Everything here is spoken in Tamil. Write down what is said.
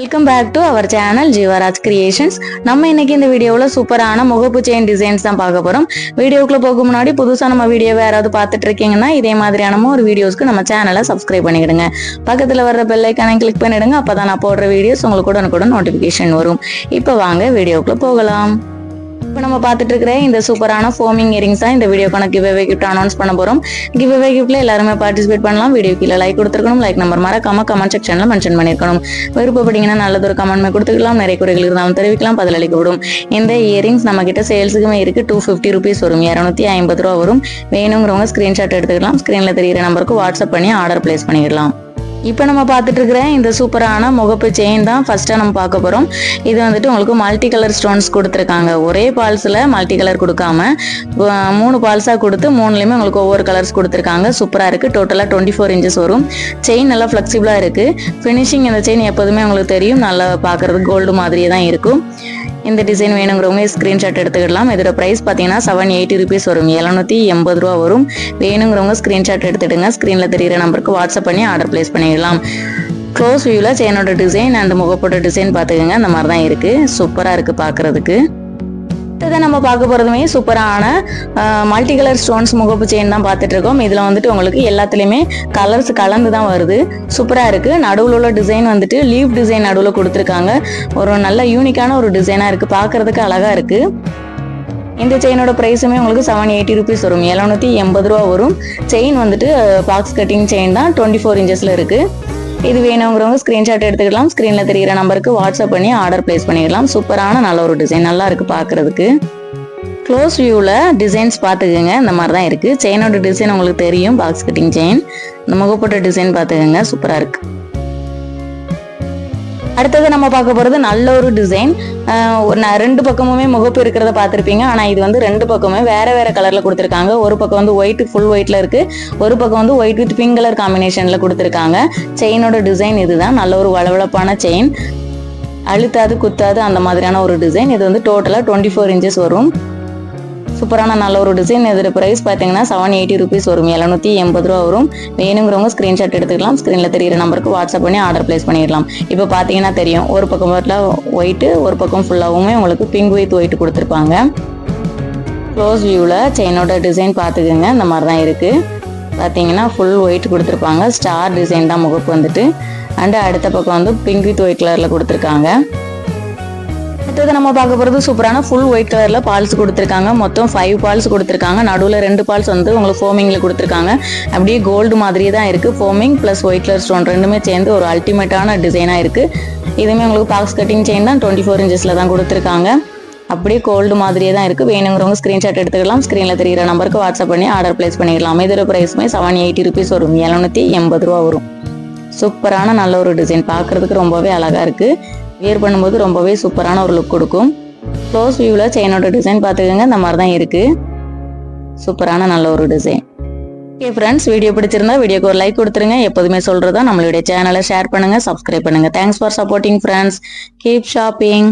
Welcome back to our channel Jeevaraj Creations நம்ம இன்னைக்கு இந்த வீடியோவில் சூப்பரான முகப்பு செயின் டிசைன்ஸ் தான் பார்க்க போகிறோம் வீடியோக்குள்ள போக முன்னாடி புதுசாக நம்ம வீடியோவை யாராவது பார்த்துட்டு இருக்கீங்கன்னா இதே மாதிரியான ஒரு வீடியோஸ்க்கு நம்ம சேனலை சப்ஸ்கிரைப் பண்ணிடுங்க பக்கத்தில் வர்ற பெல்லைக்கான கிளிக் பண்ணிடுங்க அப்போ தான் நான் போடுற வீடியோஸ் உங்களுக்கு உடனுக்குடன் நோட்டிஃபிகேஷன் வரும். இப்போ வாங்க வீடியோக்குள்ள போகலாம். இப்போ நம்ம பார்த்துட்டு இருக்கிற இந்த சூப்பரான ஃபோமிங் இயரிங்ஸ் தான் இந்த வீடியோக்கான கிவ் அவே கிஃப்ட் அனௌன்ஸ் பண்ண போகிறோம் கிவ் அவே கிஃப்ட்ல எல்லாருமே பார்ட்டிசிபேட் பண்ணலாம். வீடியோ கீழே லைக் கொடுத்துருக்கணும். லைக் நம்பர் மறக்காம கமெண்ட் செக்ஷனில் மென்ஷன் பண்ணிருக்கணும். விருப்பப்பட்டீங்கன்னா நல்லதொரு கமெண்ட் கொடுத்துக்கலாம். நிறைய குறைகள் இருந்தாலும் தெரிவிக்கலாம். பதிலளிக்கப்படும் இந்த இயரிங்ஸ் நம்ம கிட்ட சேல்ஸுக்குமே இருக்கு. டூ ஃபிஃப்டி ருபீஸ் வரும். இரநூத்தி ஐம்பது ரூபா வரும். வேணுங்கிறவங்க ஸ்கிரீன்ஷாட் எடுத்துக்கலாம். ஸ்க்ரீனில் தெரியிற நம்பருக்கு வாட்ஸ்அப் பண்ணி ஆர்டர் பிளேஸ் பண்ணிடலாம். இப்போ நம்ம பார்த்துட்டு இருக்கிற இந்த சூப்பரான முகப்பு செயின் தான் ஃபர்ஸ்ட்டாக நம்ம பார்க்க போகிறோம் இது வந்துட்டு உங்களுக்கு மல்டி கலர் ஸ்டோன்ஸ் கொடுத்துருக்காங்க. ஒரே பால்ஸில் மல்டி கலர் கொடுக்காம மூணு பால்ஸாக கொடுத்து மூணுலேயுமே உங்களுக்கு ஒவ்வொரு கலர்ஸ் கொடுத்துருக்காங்க. சூப்பராக இருக்குது டோட்டலாக டுவெண்ட்டி ஃபோர் இன்ச்சஸ் வரும். செயின் நல்லா ஃப்ளெக்சிபிளாக இருக்குது ஃபினிஷிங் இந்த செயின் எப்போதுமே உங்களுக்கு தெரியும். நல்லா பார்க்குறதுக்கு கோல்டு மாதிரியே தான் இருக்கும். இந்த டிசைன் வேணுங்கிறவங்க ஸ்க்ரீன்ஷாட் எடுத்துக்கிடலாம். இதோட ப்ரைஸ் பார்த்தீங்கன்னா செவன் எயிட்டி ருபீஸ் வரும். எழுநூற்றி எண்பது ரூபா வரும். வேணுங்கிறவங்க ஸ்க்ரீன்ஷாட் எடுத்துடுங்க. ஸ்க்ரீனில் தெரிகிற நம்பருக்கு வாட்ஸ்அப் பண்ணி ஆர்டர் ப்ளேஸ் பண்ணிடலாம். க்ளோஸ் வியூவில் செயினோட டிசைன் அந்த முகப்போட டிசைன் பார்த்துக்கோங்க. அந்த மாதிரி தான் இருக்குது சூப்பராக இருக்குது பார்க்குறதுக்கு. அடுத்ததை நம்ம பார்க்க போகிறதுமே சூப்பரான மல்டி கலர் ஸ்டோன்ஸ் முகப்பு செயின் தான் பார்த்துட்டு இருக்கோம். இதில் வந்துட்டு உங்களுக்கு எல்லாத்துலேயுமே கலர்ஸ் கலந்து தான் வருது. சூப்பராக இருக்குது நடுவில் உள்ள டிசைன் வந்துட்டு லீவ் டிசைன் நடுவில் கொடுத்துருக்காங்க. ஒரு நல்ல யூனிக்கான ஒரு டிசைனாக இருக்குது பார்க்குறதுக்கு அழகாக இருக்குது இந்த செயினோட ப்ரைஸுமே உங்களுக்கு செவன் எயிட்டி ருபீஸ் வரும். எழுநூற்றி எண்பது ரூபா வரும். செயின் வந்துட்டு பாக்ஸ் கட்டிங் செயின் தான். டுவெண்ட்டி ஃபோர் இன்ச்சஸில் இருக்குது இது வேணுங்கிறவங்க ஸ்க்ரீன்ஷாட் எடுத்துக்கலாம். ஸ்க்ரீனில் தெரிகிற நம்பருக்கு வாட்ஸ்அப் பண்ணி ஆர்டர் பிளேஸ் பண்ணிடலாம். சூப்பரான நல்ல ஒரு டிசைன் நல்லா இருக்குது பார்க்குறதுக்கு க்ளோஸ் வியூவில் டிசைன்ஸ் பார்த்துக்கோங்க இந்த மாதிரி தான் இருக்குது செயினோட டிசைன் உங்களுக்கு தெரியும். பாக்ஸ் கட்டிங் செயின் இந்த முகப்பட்ட டிசைன் பார்த்துக்கோங்க சூப்பராக இருக்குது அடுத்தது நம்ம பார்க்க போகிறது நல்ல ஒரு டிசைன் ரெண்டு பக்கமுமே முகப்பு இருக்கிறத பார்த்துருப்பீங்க. ஆனால் இது வந்து ரெண்டு பக்கமுமே வேறு வேறு கலரில் கொடுத்துருக்காங்க. ஒரு பக்கம் வந்து ஒயிட் ஃபுல் ஒயிட்டில் இருக்குது ஒரு பக்கம் வந்து ஒயிட் வித் பிங்க் கலர் காம்பினேஷனில் கொடுத்துருக்காங்க. செயினோட டிசைன் இதுதான். நல்ல ஒரு வளவளப்பான செயின் அழுத்தாது குத்தாது அந்த மாதிரியான ஒரு டிசைன் இது வந்து டோட்டலாக டுவெண்ட்டி ஃபோர் இன்ச்சஸ் வரும். சூப்பரான நல்ல ஒரு டிசைன் இதோட ப்ரைஸ் பார்த்தீங்கன்னா செவன் எயிட்டி ருபீஸ் வரும். எழுநூற்றி எண்பது ரூபா வரும். வேணுங்கிறவங்க ஸ்க்ரீன்ஷாட் எடுத்துக்கலாம். ஸ்க்ரீனில் தெரிகிற நம்பருக்கு வாட்ஸ்அப் பண்ணி ஆர்டர் ப்ளேஸ் பண்ணிடலாம். இப்போ பார்த்தீங்கன்னா தெரியும். ஒரு பக்கம் ஒயிட்டு ஒரு பக்கம் ஃபுல்லாகவுமே உங்களுக்கு பிங்க் வித் ஒயிட் கொடுத்துருப்பாங்க. க்ளோஸ் வியூவில் செயினோட டிசைன் பார்த்துக்குங்க இந்த மாதிரி தான் இருக்குது பார்த்தீங்கன்னா ஃபுல் ஒயிட் கொடுத்துருப்பாங்க. ஸ்டார் டிசைன் தான் முகப்பு வந்துட்டு. அண்டு அடுத்த பக்கம் வந்து பிங்க் வித் ஒயிட் கலரில் கொடுத்துருக்காங்க. அடுத்தது நம்ம பார்க்க போகிறது சூப்பரான ஃபுல் ஒயிட் கலரில் பால்ஸ் கொடுத்துருக்காங்க. மொத்தம் ஃபைவ் பால்ஸ் கொடுத்துருக்காங்க. நடுவில் ரெண்டு பால்ஸ் வந்து உங்களுக்கு ஃபோமிங்கில் கொடுத்துருக்காங்க. அப்படியே கோல்டு மாதிரியே தான் இருக்குது foaming plus white colour stone ரெண்டுமே சேர்ந்து ஒரு அல்டிமேட்டான டிசைனாக இருக்குது இதுவுமே உங்களுக்கு பாக்ஸ் கட்டிங் செயின் தான் டுவெண்ட்டி ஃபோர் இன்ச்சஸில் தான் கொடுத்துருக்காங்க. அப்படியே கோல்டு மாதிரியே தான் இருக்குது வேணுங்கிறவங்க ஸ்க்ரீன்ஷாட் எடுத்துக்கலாம். ஸ்க்ரீனில் தெரிகிற நம்பருக்கு வாட்ஸ்அப் பண்ணி ஆர்டர் ப்ளேஸ் பண்ணிடலாம். இதோட ப்ரைஸுமே செவன் எயிட்டி ருபீஸ் வரும். எழுநூற்றி எண்பது ரூபா வரும். சூப்பரான நல்ல ஒரு டிசைன் பார்க்குறதுக்கு ரொம்பவே அழகாக இருக்குது வேர் பண்ணும்போது ரொம்பவே சூப்பரான ஒரு லுக் கொடுக்கும். க்ளோஸ் வியூவில் செயினோட டிசைன் பார்த்துக்கோங்க இந்த மாதிரி தான் இருக்குது சூப்பரான நல்ல ஒரு டிசைன் ஓகே ஃப்ரெண்ட்ஸ் வீடியோ பிடிச்சிருந்தா வீடியோக்கு ஒரு லைக் கொடுத்துருங்க. எப்போதுமே சொல்கிறதா நம்மளுடைய சேனலை ஷேர் பண்ணுங்கள் சப்ஸ்கிரைப் பண்ணுங்கள் thanks for supporting friends keep shopping